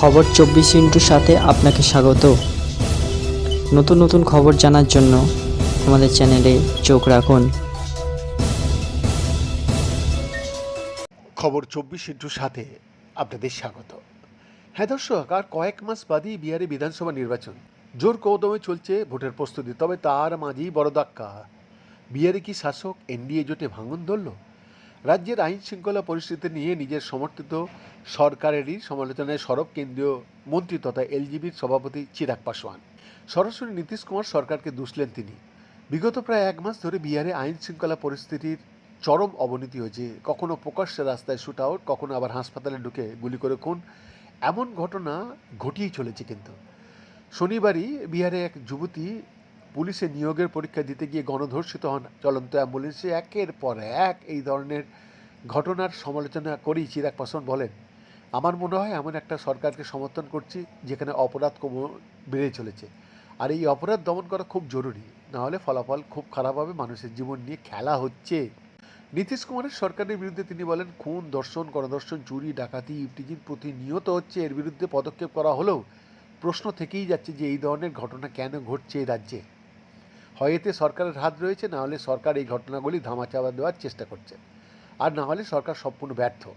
খবর চব্বিশ ইন্টুর সাথে আপনাকে স্বাগত। নতুন নতুন খবর জানার জন্য আমাদের চ্যানেলে চোখ রাখুন। খবর চব্বিশ ইন্টুর সাথে আপনাদের স্বাগত। হ্যাঁ দর্শক, আর কয়েক মাস বাদই বিহারে বিধানসভা নির্বাচন। জোর কৌদমে চলছে ভোটের প্রস্তুতি, তবে তার মাঝেই বড় ধাক্কা। বিহারে কি শাসক এনডিএ জোটে ভাঙন ধরল? রাজ্যের আইন শৃঙ্খলা পরিস্থিতি নিয়ে নিজের সমর্থিত সরকারেরই সমালোচনায় সরব কেন্দ্রীয় মন্ত্রী তথা এলজিবির সভাপতি চিরাগ পাসওয়ান সরাসরি নীতিশ কুমার সরকারকে দুষলেন তিনি। বিগত প্রায় এক মাস ধরে বিহারে আইন শৃঙ্খলা পরিস্থিতির চরম অবনতি হয়েছে। কখনো প্রকাশ্যে রাস্তায় শুট আউট কখনো আবার হাসপাতালে ঢুকে গুলি করে খুন। এমন ঘটনা ঘটিয়েই চলেছে কিন্তু। শনিবারই বিহারে এক যুবতী পুলিশে নিয়োগের পরীক্ষা দিতে গিয়ে গণধর্ষিত হন চলন্ত অ্যাম্বুলেন্সে। একের পর এক এই ধরনের ঘটনার সমালোচনা করেই চিরাগ পাসওয়ান বলেন, আমার মনে হয় এমন একটা সরকারকে সমর্থন করছি যেখানে অপরাধ কম বেড়ে চলেছে। আর এই অপরাধ দমন করা খুব জরুরি নাহলে ফলাফল খুব খারাপ হবে, মানুষের জীবন নিয়ে খেলা হচ্ছে। নীতিশ কুমারের সরকারের বিরুদ্ধে তিনি বলেন, খুন দর্শন গণদর্শন চুরি, ডাকাতি ইফটিজিং প্রতিনিয়ত হচ্ছে। এর বিরুদ্ধে পদক্ষেপ করা হলেও প্রশ্ন থেকেই যাচ্ছে যে এই ধরনের ঘটনা কেন ঘটছে এই রাজ্যে। হয় এতে সরকারের হাত রয়েছে, না হলে সরকার এই ঘটনাগুলি ধামাচাপা দেওয়ার চেষ্টা করছে। আর না হলে সরকার সম্পূর্ণ ব্যর্থ।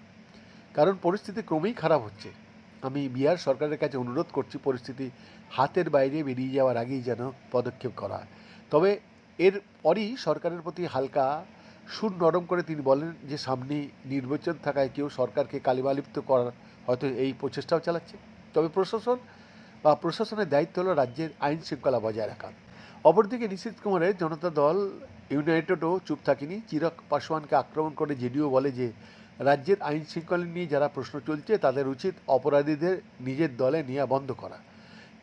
কারণ পরিস্থিতি ক্রমেই খারাপ হচ্ছে। আমি বিহার সরকারের কাছে অনুরোধ করছি, পরিস্থিতি হাতের বাইরে বেরিয়ে যাওয়ার আগেই যেন পদক্ষেপ করা। তবে এর পরই সরকারের প্রতি হালকা সুর নরম করে তিনি বলেন যে, সামনে নির্বাচন থাকায় কেউ সরকারকে কালিমালিপ্ত করার হয়তো এই প্রচেষ্টাও চালাচ্ছে। তবে প্রশাসন বা প্রশাসনের দায়িত্ব হলো রাজ্যের আইন শৃঙ্খলা বজায় রাখা। অপরদিকে নিশীথ কুমারের জনতা দল ইউনাইটেডও চুপ থাকেনি। চিরক পাসওয়ানকে আক্রমণ করে জেডিও বলে যে রাজ্যের আইন শৃঙ্খলা নিয়ে যারা প্রশ্ন চলছে, তাদের উচিত অপরাধীদের নিজের দলে নেওয়া বন্ধ করা।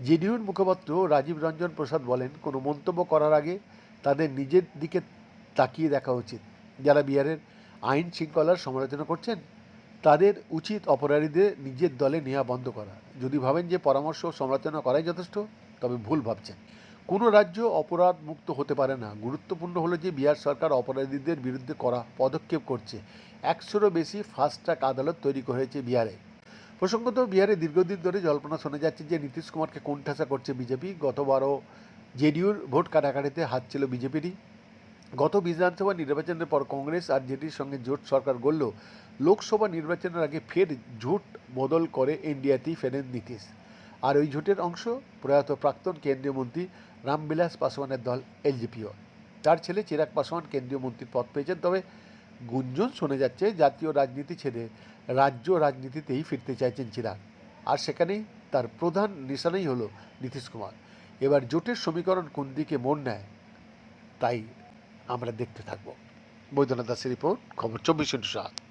জেডিইউর মুখপাত্র রাজীব রঞ্জন প্রসাদ বলেন, কোনো মন্তব্য করার আগে তাদের নিজের দিকে তাকিয়ে দেখা উচিত। যারা বিহারের আইন শৃঙ্খলার সমালোচনা করছেন, তাদের উচিত অপরাধীদের নিজের দলে নেওয়া বন্ধ করা। যদি ভাবেন যে পরামর্শ সমালোচনা করাই যথেষ্ট, তবে ভুল ভাবছেন। কোনো রাজ্য অপরাধ মুক্ত হতে পারে না। গুরুত্বপূর্ণ হলো যে বিহার সরকার অপরাধীদের বিরুদ্ধে করা পদক্ষেপ করছে। একশোরও বেশি ফাস্ট ট্র্যাক আদালত তৈরি হয়েছে বিহারে। প্রসঙ্গত, বিহারে দীর্ঘদিন ধরে জল্পনা শোনা যাচ্ছে যে নীতিশ কুমারকে কোণঠাসা করছে বিজেপি। গতবারও জেডিউর ভোট কাটাকাটিতে হাত ছিল বিজেপিরই। গত বিধানসভা নির্বাচনের পর কংগ্রেস আর জেডির সঙ্গে জোট সরকার গড়ল। লোকসভা নির্বাচনের আগে ফের জোট বদল করে ইন্ডিয়াতেই ফেরেন নীতিশ। আর ওই জোটের অংশ প্রয়াত প্রাক্তন কেন্দ্রীয় মন্ত্রী রামবিলাস পাসওয়ানের দল এলজিপিও তার ছেলে চিরাগ পাসওয়ান কেন্দ্রীয় মন্ত্রীর পদ পেয়েছেন, তবে গুঞ্জন শোনা যাচ্ছে জাতীয় রাজনীতি ছেড়ে রাজ্য রাজনীতিতেই ফিরতে চাইছেন চিরাগ। আর সেখানেই তার প্রধান নিশানাই হলো নীতিশ কুমার। এবার জোটের সমীকরণ কোন দিকে মোড় নেয়, তাই আমরা দেখতে থাকব। বৈদ্যনাথ দাসের রিপোর্ট, খবর চব্বিশ সাত।